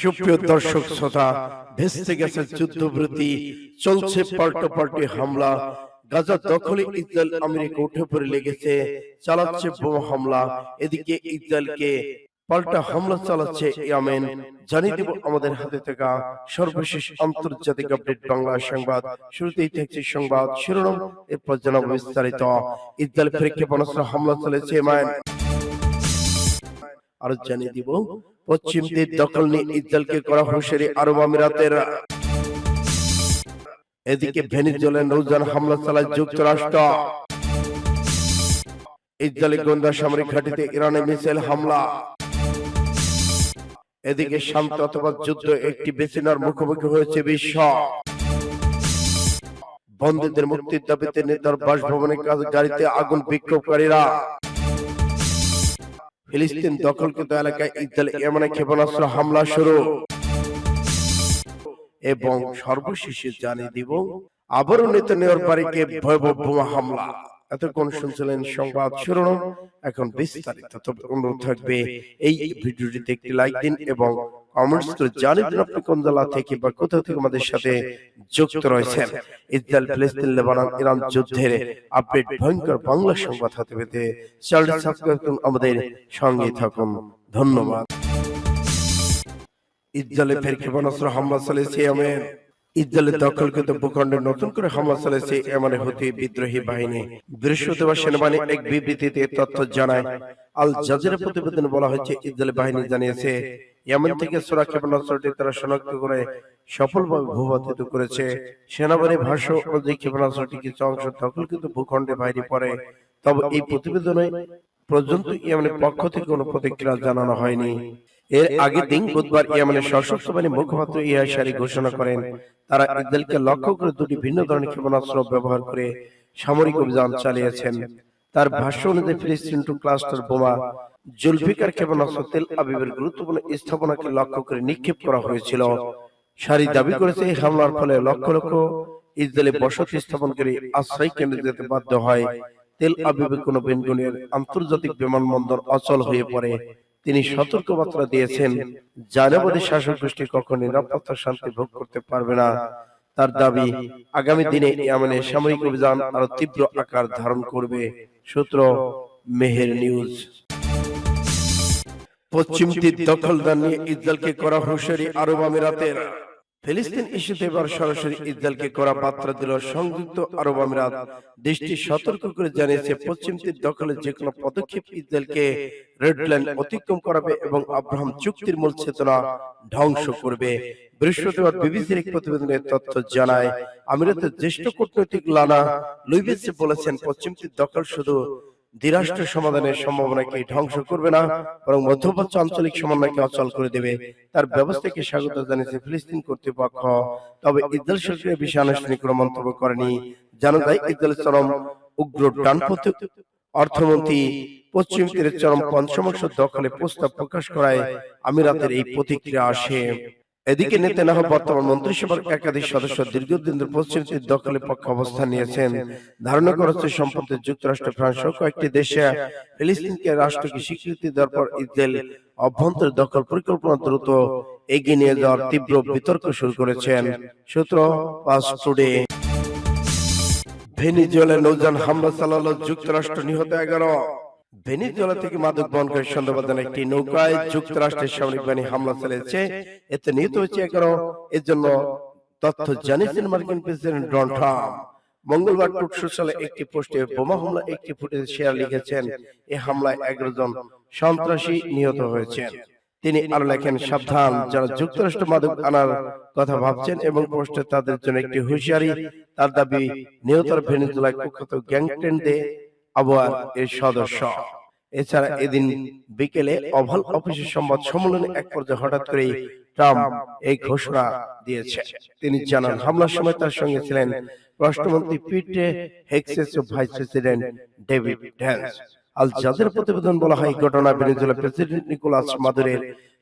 সুপ্রিয় দর্শক শ্রোতা ভেস্তে গেছে যুদ্ধবৃত্তি চলছে পাল্টা পাল্টে হামলা গাজা দখলে ইসরায়েল আমেরিকা উঠে পড়ে লেগেছে চালাচ্ছে বোমা হামলা এদিকে ইসরায়েলকে পাল্টা হামলা চালাচ্ছে ইয়ামেন। জানিয়ে দেব আমাদের হাতে থাকা সর্বশেষ আন্তর্জাতিক আপডেট বাংলা সংবাদ। শুরুতেই থাকছে সংবাদ শিরোনাম এরপর জানাব বিস্তারিত। ইসরায়েল ক্ষেপণাস্ত্র হামলা চলেছে ইয়েমেন। আরও জানিয়ে দিব পশ্চিম তীর দখল নিয়ে ইসরায়েলকে করা হুঁশিয়ারি আরব আমিরাতের। এদিকে ভেনিজুয়েলা নৌযান হামলা চালায় যুক্তরাষ্ট্র। ইসরায়েলি গোয়েন্দা সামরিক ঘাঁটিতে ইরানে মিসাইল হামলা। এদিকে শান্ত অথবা যুদ্ধ একটি বেসিনার মুখোমুখি হয়েছে বিশ্ব। বন্দীদের মুক্তির দাবিতে নেতার বাসভবনের কাছে গাড়িতে আগুন বিক্ষোভকারীরা। ফিলিস্তিন দখলকৃত এলাকায় ইসরায়েল ইয়েমেনে ক্ষেপণাস্ত্র হামলা শুরু। এবং সর্বশেষে জানিয়ে দিব আবারও নেতানিয়ার বাড়িকে ভয়াবহ বোমা হামলা। এতক্ষণ শুনছিলেন সংবাদ শিরোনাম। এখন বিস্তারিত তবে অনুরোধ থাকবে এই ভিডিওটিতে একটি লাইক দিন এবং কমেন্টস করে জানিয়ে আপনি কোন জেলা থেকে বা কোথা থেকে আমাদের সাথে যুক্ত রয়েছেন? ইসরায়েল ফিলিস্তিন লেবানন ইরান যুদ্ধের আপডেট ভয়ঙ্কর বাংলা সংবাদ হাতে পেতে চ্যানেলটি সাবস্ক্রাইব করুন আমাদের সঙ্গে থাকুন। ধন্যবাদ। ইসরায়েলে ফের ক্ষেপণাস্ত্র হামলা চালিয়েছে ইয়েমেন। ইসরায়েলের দখলকৃত ভূখণ্ডে নতুন করে হামলা চালিয়েছে ইয়েমেনের হুতি বিদ্রোহী বাহিনী। বৃহস্পতিবার সেনাবাহিনী এক বিবৃতিতে তথ্য জানায় আল জাজিরা প্রতিবেদনে বলা হয়েছে ইসরায়েলি বাহিনী জানিয়েছে ইয়েমেন থেকে সোরা ক্ষেপণাস্ত্রটি তারা শনাক্ত করে সফলভাবে ভূপাতিত করেছে। সেনাবাহিনীর ভাষ্য অনুযায়ী ক্ষেপণাস্ত্রটি কিছু অংশ দখলকৃত ভূখণ্ডে বাইরে পড়ে। তবে এই প্রতিবেদনে পর্যন্ত ইয়েমেনের পক্ষ থেকে কোনো প্রতিক্রিয়া জানানো হয়নি। এর আগের দিন বুধবার ইয়েমেনের সশস্ত্র বাহিনীর মুখপাত্র ইয়াসারি ঘোষণা করেন। তারা ইসরায়েলকে লক্ষ্য করে দুটি ভিন্ন ধরনের ক্ষেপণাস্ত্র ব্যবহার করে সামরিক অভিযান চালিয়েছেন। তার ভাষ্য অনুযায়ী ফিলিস্তিন টু ক্লাস্টার বোমা জুলফিকার ক্ষেপণাস্ত্র তেল আবিবের গুরুত্বপূর্ণ স্থাপনাকে লক্ষ্য করে নিক্ষেপ করা হয়েছিল। সারি দাবি করেছে এই হামলার ফলে লক্ষ লক্ষ ইসরায়েলি বসতি স্থাপনকারী আশ্রয় কেন্দ্রে যেতে বাধ্য হয়। তেল আবিবে কোনো বেনগুনের আন্তর্জাতিক বিমানবন্দর অচল হয়ে পড়ে। তিনি সতর্কবার্তা দিয়েছেন জানাবাদী শাসক গোষ্ঠী কখনো নিরাপত্তা শান্তি ভোগ করতে পারবে না। তার দাবি আগামী দিনে ইয়ামেনে সামরিক অভিযান আরও তীব্র আকার ধারণ করবে সূত্র মেহের নিউজ। পশ্চিম তীর দখলদার নিয়ে ইসরায়েলকে করা হুঁশিয়ারি আরব আমিরাতের। ফিলিস্তিন ইস্যুতে এবার সরাসরি ইসরায়েলকে করা বার্তা দিল সংযুক্ত আরব আমিরাত। দেশটি সতর্ক করে জানিয়েছে পশ্চিম তীর দখলের যে কোনো পদক্ষেপ ইসরায়েলকে রেড লাইন অতিক্রম করাবে এবং আব্রাহাম চুক্তির মূল চেতনা ধ্বংস করবে। বৃহস্পতিবার বিবিসির এক প্রতিবেদনের তথ্য জানায় আমিরাতের জ্যেষ্ঠ কূটনৈতিক লানা লুইবেসে বলেছেন পশ্চিম তীর দখল শুধু দ্বিরাষ্ট্র সমাধানের সম্ভাবনাকে ধ্বংস করবে না বরং মধ্যপ্রাচ্য আঞ্চলিক সমন্বয়কে অচল করে দেবে। তার ব্যবস্থাকে স্বাগত জানিয়েছে ফিলিস্তিন কর্তৃপক্ষ। তবে ইসরায়েল সরকারের বিষয়ে আনুষ্ঠানিক কোনো মন্তব্য করেনি। জানা যায় ইসরায়েলের চরম উগ্র ডানপন্থী অর্থমন্ত্রী পশ্চিম তীরের চরম পঞ্চমাংশ দখলে প্রস্তাব প্রকাশ করায় আমিরাতের এই প্রতিক্রিয়া আসে। এদিকে নেতানাহ বর্তমান মন্ত্রিসভার একাধিক সদস্য দীর্ঘদিন ধরে পশ্চিম তীর দখলের পক্ষে অবস্থান নিয়েছেন। ধারণা করা হচ্ছে সম্প্রতি যুক্তরাষ্ট্র ফ্রান্স সহ কয়েকটি দেশে ফিলিস্তিনকে রাষ্ট্রকে স্বীকৃতি দেওয়ার পর ইসরায়েল অভ্যন্তর দখল পরিকল্পনা দ্রুত এগিয়ে নিয়ে যাওয়ার তীব্র বিতর্ক শুরু করেছেন সূত্র পাস টুডে। ভেনিজুয়েলা নৌযান হামলা চালালো যুক্তরাষ্ট্র নিহত এগারো। ভেনিজুয়েলা থেকে মাদক বহনকারী সন্দেহবাদী একটি নৌকায় যুক্তরাষ্ট্রের সামরিক বাহিনী হামলা চালিয়েছে। এতে নিহত হয়েছে এগারো এর জন্য তথ্য জানিয়েছেন মার্কিন প্রেসিডেন্ট ডোনাল্ড ট্রাম্প। মঙ্গলবার টুক সোশ্যালে একটি পোস্টে বোমা হামলা একটি ফুটেজ শেয়ার লিখেছেন। এই হামলায় এগারো জন সন্ত্রাসী নিহত হয়েছেন। তিনি আরও লেখেন সাবধান যারা যুক্তরাষ্ট্র মাদক আনার কথা ভাবছেন এবং পোস্টে তাদের জন্য একটি হুঁশিয়ারি তার দাবি নিহতর ভেনিজুলায় কুখ্যাত গ্যাংটেন দে আবহাওয়ার এর সদস্য। এছাড়া এদিন বিকেলে ওভাল অফিসের সংবাদ সম্মেলনে এক পর্যায়ে হঠাৎ ট্রাম্প এই ঘোষণা দিয়েছে। তিনি জানান হামলার সময় তার সঙ্গে ছিলেন রাষ্ট্রমন্ত্রী পিটে হেক্সেস ও ভাইস প্রেসিডেন্ট ডেভিড ড্যান্স আল জাদের প্রতিবেদন বলা হয় ঘটনা ভেনেজুয়েলা প্রেসিডেন্ট নিকোলাস মাদুরের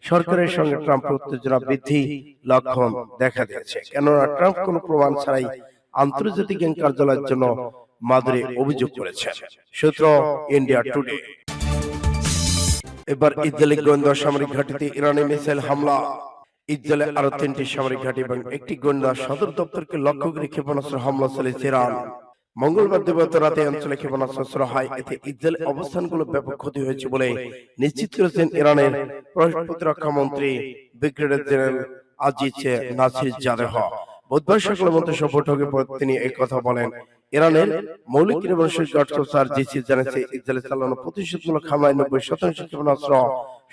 সরকারের সঙ্গে ট্রাম্প উত্তেজনা বৃদ্ধি লক্ষণ দেখা দিয়েছে। কেননা ট্রাম্প কোনো প্রমাণ ছাড়াই আন্তর্জাতিক জ্ঞান কার্যালয়ের জন্য মাদুরে অভিযোগ করেছেন। সূত্র ইন্ডিয়া টুডে এবার ইসরায়েলি গোয়েন্দা সামরিক ঘাঁটিতে ইরানি মিসাইল হামলা। ইসরায়েলে আরও তিনটি সামরিক ঘাঁটি এবং একটি গোয়েন্দা সদর দপ্তরকে লক্ষ্য করে ক্ষেপণাস্ত্র হামলা চালিয়েছে ইরান। মঙ্গলবার দিবাগত রাতে অঞ্চলে ক্ষেপণাস্ত্র হয় এতে ইসরায়েল অবস্থানগুলো ব্যাপক ক্ষতি হয়েছে বলে নিশ্চিত করেছেন ইরানের প্রতিরক্ষা মন্ত্রী brigadier general Aziz Nasirzadeh. বুধবার সকালে মন্ত্রিসভা বৈঠকের পর তিনি এই কথা বলেন ইরানের মৌলিক নির্ভরশীল গডকসার জিসি জানিয়েছে ইসরায়েলের চালানো প্রতিশোধমূলক হামলায় নব্বই শতাংশ ক্ষেপণাস্ত্র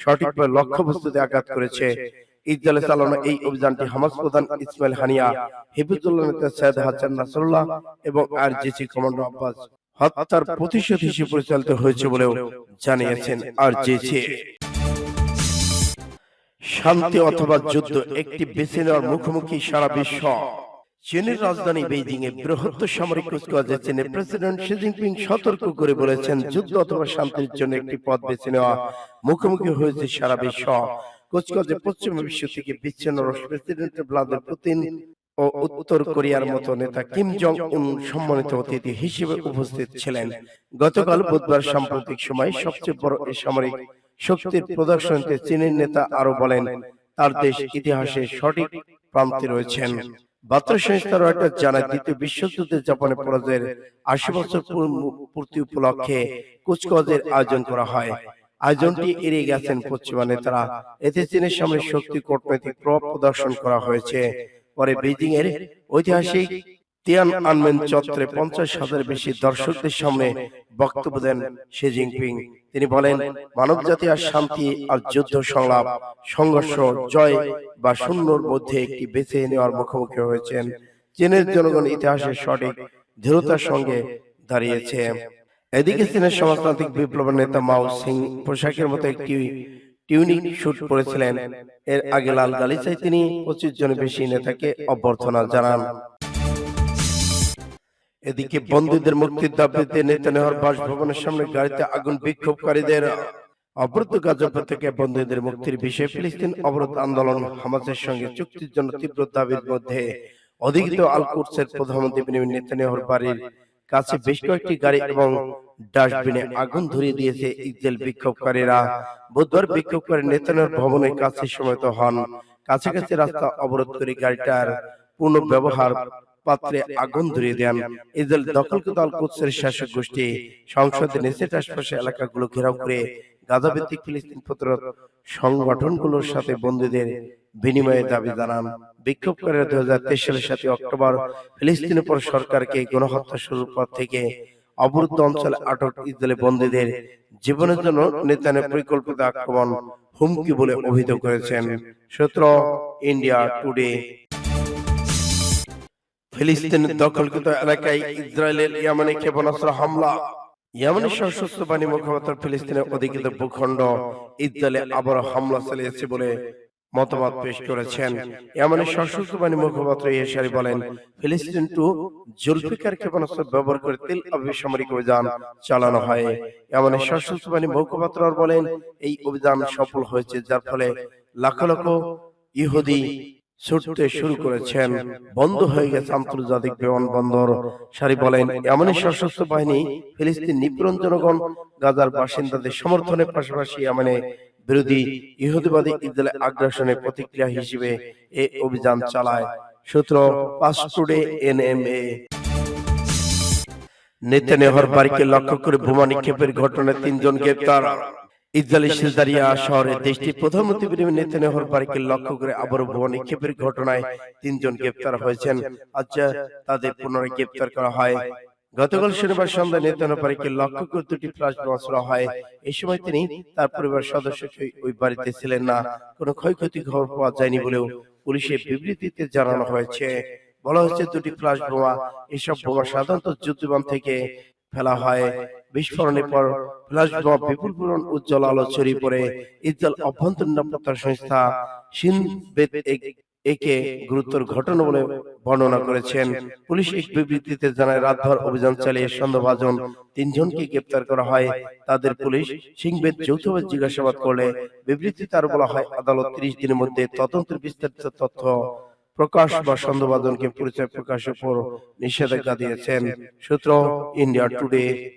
সঠিকভাবে লক্ষ্যবস্তুতে আঘাত করেছে। ইসরায়েলে চালানো এই অভিযানটি হামাস প্রধান ইসমাইল হানিয়া হিফুজুল্লাহ নেতা সৈয়দ হাসান নাসরুল্লাহ এবং আর জিসি কমান্ডার আব্বাস। হত্যার প্রতিশোধ হিসেবে পরিচালিত হয়েছে বলেও জানিয়েছেন আর জিসি। শান্তি অথবা যুদ্ধ একটি বেছে নেওয়ার মুখোমুখি সারা বিশ্ব। চীনের রাজধানী বেইজিং এ বৃহত্তর সামরিক কুচকাওয়াজে চীনের প্রেসিডেন্ট শি জিনপিং সতর্ক করে বলেছেন যুদ্ধ অথবা শান্তির জন্য একটি পথ বেছে নেওয়া মুখোমুখি হয়েছে সারা বিশ্ব। কুচকাওয়াজে পশ্চিম বিশ্ব থেকে বিচ্ছিন্ন রুশ প্রেসিডেন্ট ভ্লাদিমির পুতিন ও উত্তর কোরিয়ার মতো নেতা কিম জং উন সম্মানিত অতিথি হিসেবে উপস্থিত ছিলেন। গতকাল বুধবার সাম্প্রতিক সময় সবচেয়ে বড় এই সামরিক শক্তির প্রদর্শনীতে চীনের নেতা আরও বলেন তার দেশ ইতিহাসে সঠিক প্রান্তে রয়েছেন বার্তা সংস্থা রয়টার্স জানায় দ্বিতীয় বিশ্বযুদ্ধে জাপানের পরাজয়ের আশি বছর পূর্তি উপলক্ষে কুচকাওয়াজের আয়োজন করা হয়। আয়োজনটি এড়িয়ে গেছেন পশ্চিমা নেতারা এতে চীনের সামনে শক্তি কূটনৈতিক প্রভাব প্রদর্শন করা হয়েছে। পরে বেজিং এর ঐতিহাসিক তিয়ান আনমেন চত্বরে পঞ্চাশ হাজার বেশি দর্শকদের সামনে বক্তব্য দেন শি জিনপিং। তিনি বলেন মানবজাতি আর শান্তি আর যুদ্ধ সংলাপ, সংঘর্ষ, জয় বা শূন্যর মধ্যে একটি বেছে নেওয়ার মুখোমুখি হয়েছেন চীনের জনগণ ইতিহাসের সঠিক দৃঢ়তার সঙ্গে দাঁড়িয়েছে এদিকে চীনের সমাজতান্ত্রিক বিপ্লবের নেতা মাও সিং পোশাকের মতো একটি টিউনিক শুট করেছিলেন এর আগে লাল গালিচায় তিনি পঁচিশ জনের বেশি নেতাকে অভ্যর্থনা জানান। এদিকে বন্দীদের মুক্তির দাবিতে নেতানিয়াহুর বাসভবনের সামনে গাড়িতে আগুন বিক্ষোভকারীদের অবরুদ্ধ গাজা থেকে বন্দীদের মুক্তির বিষয়ে ফিলিস্তিন অবরোধ আন্দোলন হামাসের সঙ্গে চুক্তির জন্য তীব্র দাবির মধ্যে অধিকৃত আল প্রধানমন্ত্রী নেতানিয়াহুর বাড়ির কাছে বেশ কয়েকটি গাড়ি এবং ডাস্টবিনে আগুন ধরিয়ে দিয়েছে ইসরায়েল বিক্ষোভকারীরা। বুধবার বিক্ষোভকারী নেতানিয়াহুর ভবনের কাছে সমবেত হন। কাছাকাছি রাস্তা অবরোধ করে গাড়িটার পূর্ণ ব্যবহার পাত্রে আগুন ধরিয়ে দেন। ইসরায়েল দখলকৃত আল কুদসের শাসক গোষ্ঠী সংসদের নিচের আশপাশে এলাকাগুলো ঘেরাও করে গাজা ভিত্তিক ফিলিস্তিন প্রতিরোধ সংগঠনগুলোর সাথে বন্দীদের বিনিময়ে দাবি জানান। বিক্ষোভকারীরা দুই হাজার তেইশ সালের সাথে অক্টোবর ফিলিস্তিনের পর সরকারকে গণহত্যা শুরুর পর থেকে অবরুদ্ধ অঞ্চলে আটক ইসরায়েলি বন্দীদের জীবনের জন্য নেতানের পরিকল্পিত আক্রমণ হুমকি বলে অভিহিত করেছেন। সূত্র ইন্ডিয়া টুডে। ফিলিস্তিনের দখলকৃত এলাকায় ইসরায়েলের ইয়ামানে ক্ষেপণাস্ত্র হামলা। ইয়ামানের সশস্ত্র বাহিনী মুখপাত্র ফিলিস্তিনের অধিকৃত ভূখণ্ড ইসরায়েলে হামলা চালিয়েছে বলে পেশ করেছেন। ইয়ামানের সশস্ত্র বাহিনী মুখপাত্র ইয়েসারি বলেন, ফিলিস্তিন টু জুলফিকার ক্ষেপণাস্ত্র ব্যবহার করে তেল আবিব সামরিক অভিযান চালানো হয়। ইয়ামানের সশস্ত্র বাহিনী মুখপাত্র বলেন, এই অভিযান সফল হয়েছে যার ফলে লাখ লক্ষ ইহুদি ছুটতে শুরু করেছেন। বন্ধ হয়ে গেছে আন্তর্জাতিক বিমানবন্দর। সারি বলেন এমনই সশস্ত্র বাহিনী ফিলিস্তিন নিপীড়ন জনগণ গাজার বাসিন্দাদের সমর্থনের পাশাপাশি এমনে বিরোধী ইহুদিবাদী ইসরায়েল আগ্রাসনের প্রতিক্রিয়া হিসেবে এ অভিযান চালায়। সূত্র পাস টুডে এনএমএ নেতানিয়াহুর বাড়িকে লক্ষ্য করে বোমা নিক্ষেপের ঘটনায় তিনজন গ্রেপ্তার। ইসরায়েলের সিলদারিয়া শহরে দেশটির প্রধানমন্ত্রী বেনিয়ামিন নেতানিয়াহুর বাড়িকে লক্ষ্য করে আবারও নিক্ষেপের ঘটনায় তিনজন গ্রেপ্তার হয়েছেন। আচ্ছা তাদের পুনরায় গ্রেপ্তার করা হয়। গতকাল শনিবার সন্ধ্যায় বাড়িকে লক্ষ্য করে দুটি ফ্লাশ বোমা ছোড়া হয়। এই সময় তিনি তার পরিবার সদস্য ওই বাড়িতে ছিলেন না। কোনো ক্ষয়ক্ষতি খবর পাওয়া যায়নি বলেও পুলিশের বিবৃতিতে জানানো হয়েছে। বলা হচ্ছে দুটি ফ্লাশ বোমা এসব বোমা সাধারণত যুদ্ধবিমান থেকে ফেলা হয় বিস্ফোরণের পর উজ্জ্বল আলো ছড়িয়ে পড়ে। অভ্যন্তরীণ নিরাপত্তা সংস্থা একে ঘটনা বলে বর্ণনা করেছেন। পুলিশ এক বিবৃতিতে জানায় রাতভর অভিযান চালিয়ে সন্দেহভাজন তিনজনকে গ্রেপ্তার করা হয়। তাদের পুলিশ সিংবেদ যৌথভাবে জিজ্ঞাসাবাদ করলে বিবৃতিতে আরও বলা হয়, আদালত ত্রিশ দিনের মধ্যে তদন্তের বিস্তারিত তথ্য প্রকাশ বা সন্দেহভাজনকে পরিচয় প্রকাশের উপর নিষেধাজ্ঞা দিয়েছেন। সূত্র ইন্ডিয়া টুডে।